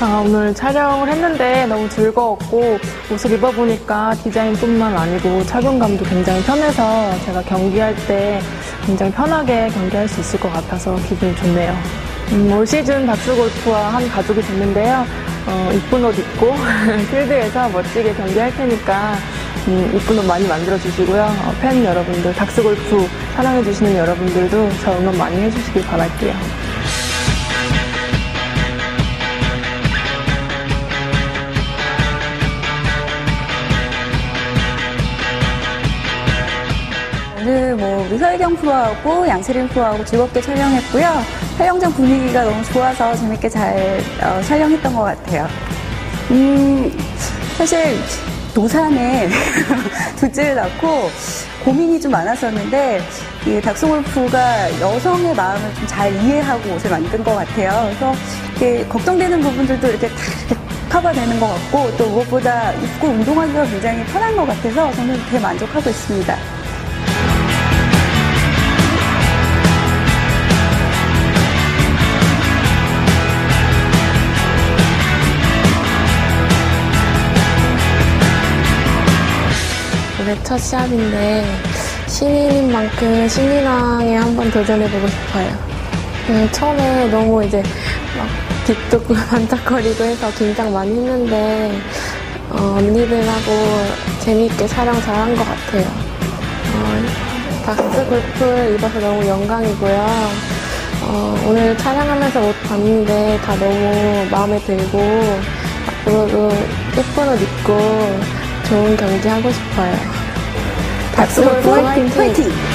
아, 오늘 촬영을 했는데 너무 즐거웠고 옷을 입어보니까 디자인뿐만 아니고 착용감도 굉장히 편해서 제가 경기할 때 굉장히 편하게 경기할 수 있을 것 같아서 기분이 좋네요. 음, 올 시즌 박스골프와 한 가족이 됐는데요. 어, 이쁜 옷 입고 필드에서 멋지게 경기할 테니까 음, 이쁜 옷 많이 만들어 주시고요. 어, 팬 여러분들, 닥스골프 사랑해 주시는 여러분들도 저 응원 많이 해주시길 바랄게요. 오늘 뭐 우리 서혜경 프로하고 양세린 프로하고 즐겁게 촬영했고요. 촬영장 분위기가 너무 좋아서 재밌게 잘 어, 촬영했던 것 같아요. 음, 사실 노산에 둘째를 낳고 고민이 좀 많았었는데 이 닥스골프가 여성의 마음을 좀 잘 이해하고 옷을 만든 것 같아요. 그래서 이렇게 걱정되는 부분들도 이렇게 다 커버되는 것 같고 또 무엇보다 입고 운동하기가 굉장히 편한 것 같아서 저는 되게 만족하고 있습니다. 올해 첫 시합인데 신인인 만큼 신인왕에 한번 도전해보고 싶어요. 음, 처음에 너무 이제 막 뒷도 반짝거리고 해서 긴장 많이 했는데 어, 언니들하고 재미있게 촬영 잘한 것 같아요. 어, 박스 골프 입어서 너무 영광이고요. 어, 오늘 촬영하면서 옷 봤는데 다 너무 마음에 들고 앞으로도 예쁜 옷 입고 좋은 경기 하고 싶어요. Absolutely. 20.